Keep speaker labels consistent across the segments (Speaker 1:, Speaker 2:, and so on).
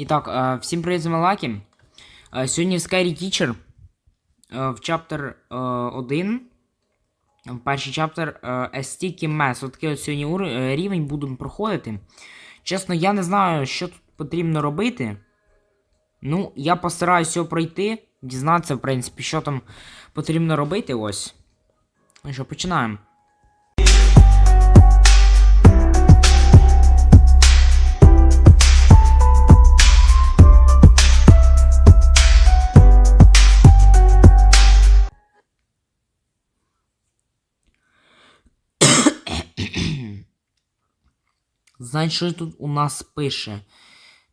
Speaker 1: І так, е, всім привіт, з Малакі. Е, Сьогодні в Scary Teacher е, в чаптер 1. В перший чаптер Sticky Mess. От такий от сьогодні рівень будемо проходити. Чесно, я не знаю, що тут потрібно робити. Ну, я постараюся його пройти, дізнатися, в принципі, що там потрібно робити. Ось. Ну що, починаємо. Значить, що тут у нас пише?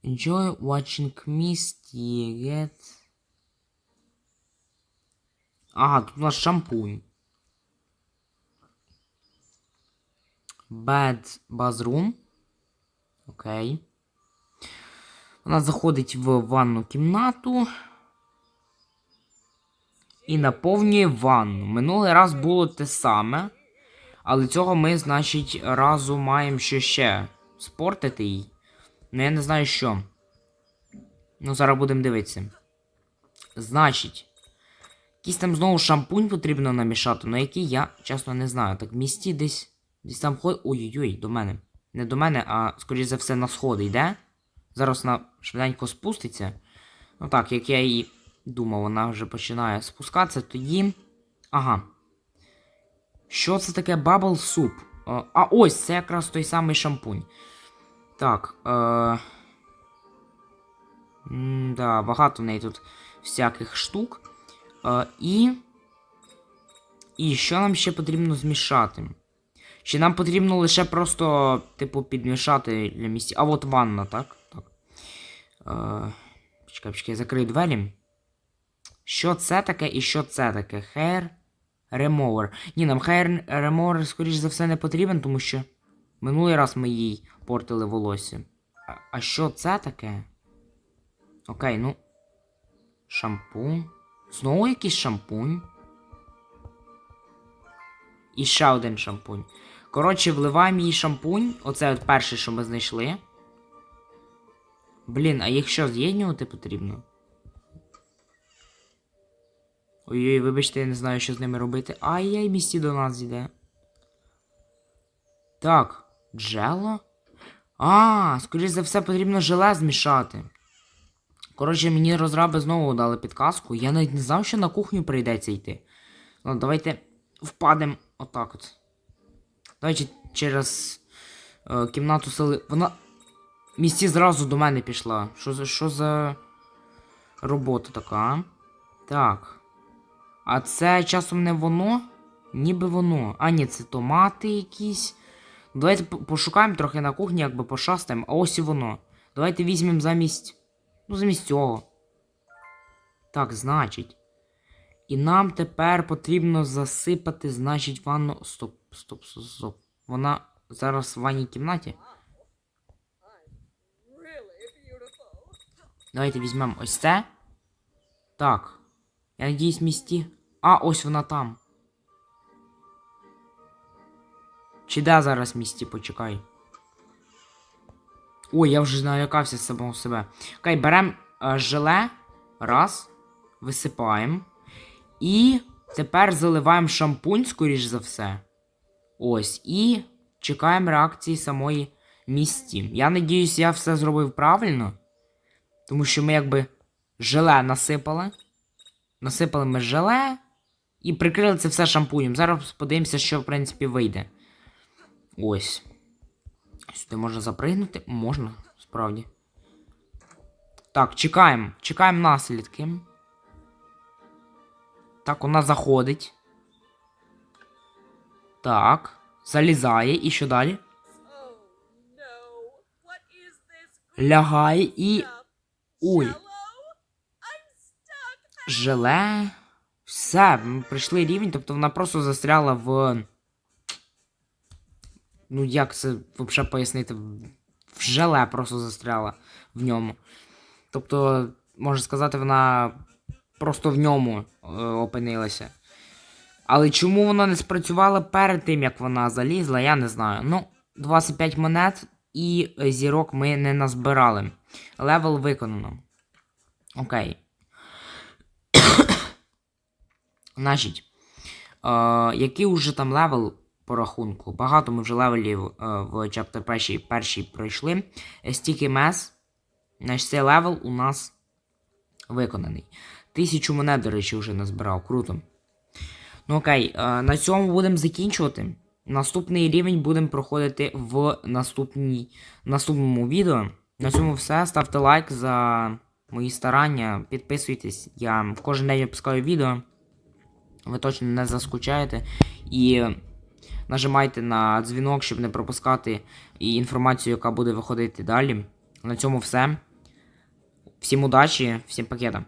Speaker 1: Enjoy watching Misty get... Ага, тут у нас шампунь. Bad bathroom. Окей. Вона заходить в ванну кімнату. І наповнює ванну. Минулий раз було те саме. Але цього ми, значить, разу маємо що ще спортити їй. Ну я не знаю що. Ну, зараз будемо дивитися. Значить, якийсь там знову шампунь потрібно намішати, але який я чесно не знаю. Так в місті десь. Десь там ходить. Ой-ой-ой, до мене. Не до мене, а скоріш за все на сходи йде. Зараз вона швиденько спуститься. Ну так, як я і думав, вона вже починає спускатися, тоді. Ага. Що це таке Bubble Soup? Е, А ось це якраз той самий шампунь. Так. Е... Да, багато в неї тут всяких штук. Е, і. І що нам ще потрібно змішати? Чи нам потрібно лише просто, типу, підмішати для місця. А от ванна, так? Так. Е... Почекай, почекай, я закрию двері. Що це таке і що це таке? Hair Remover. Ні, нам Hair Remover, скоріш за все, не потрібен, тому що минулий раз ми їй портили волосся. А, а що це таке? Окей, ну. Шампунь. Знову якийсь шампунь. І ще один шампунь. Коротше, вливаємо їй шампунь. Оце от перший, що ми знайшли. Блін, а їх що, з'єднювати потрібно? Ой-ой, вибачте, я не знаю, що з ними робити. Ай-яй, місті до нас йде. Так, джело? А, скоріш за все, потрібно желе змішати. Коротше, мені розраби знову дали підказку. Я навіть не знав, що на кухню прийдеться йти. Ну, давайте впадемо отак от. Давайте через е, кімнату сили. Вона. Місті зразу до мене пішла. Що за що за робота така? Так. А це часом не воно? Ніби воно. А, ні, це томати якісь. Давайте пошукаємо трохи на кухні, якби пошастаємо. А ось і воно. Давайте візьмемо замість. Ну, замість цього. Так, значить. І нам тепер потрібно засипати, значить, ванну. Стоп, стоп, стоп, стоп. Вона зараз в ванній кімнаті. Давайте візьмемо ось це. Так. Я надіюсь, місті. А, ось вона там. Чи де зараз місті, почекай. Ой, я вже налякався з самого себе. Окей, беремо е, желе. Раз. Висипаємо. І тепер заливаємо шампунь, скоріш за все. Ось. І чекаємо реакції самої місті. Я надіюсь, я все зробив правильно. Тому що ми якби желе насипали. Насипали ми желе і прикрили це все шампунем. Зараз подивимося, що в принципі вийде. Ось. Сюди можна запригнути? Можна, справді. Так, чекаємо. Чекаємо наслідки. Так, вона заходить. Так. Залізає. І що далі? Лягає і. Ой. Желе. Все, ми пройшли рівень, тобто вона просто застряла в. Ну, як це взагалі пояснити? В желе просто застряла в ньому. Тобто, можна сказати, вона просто в ньому е, опинилася. Але чому вона не спрацювала перед тим, як вона залізла, я не знаю. Ну, 25 монет і е, зірок ми не назбирали. Левел виконано. Окей. Значить, е, який уже там левел по рахунку? Багато ми вже левелів е, в чаптер першій, першій пройшли. Е, Стільки мес. Значить, цей левел у нас виконаний. Тисячу монет, до речі, вже назбирав. Круто. Ну окей, е, на цьому будемо закінчувати. Наступний рівень будемо проходити в наступній, наступному відео. На цьому все. Ставте лайк за мої старання. Підписуйтесь. Я кожен день випускаю відео. Ви точно не заскучаєте. І нажимайте на дзвінок, щоб не пропускати і інформацію, яка буде виходити далі. На цьому все. Всім удачі, всім пакетам.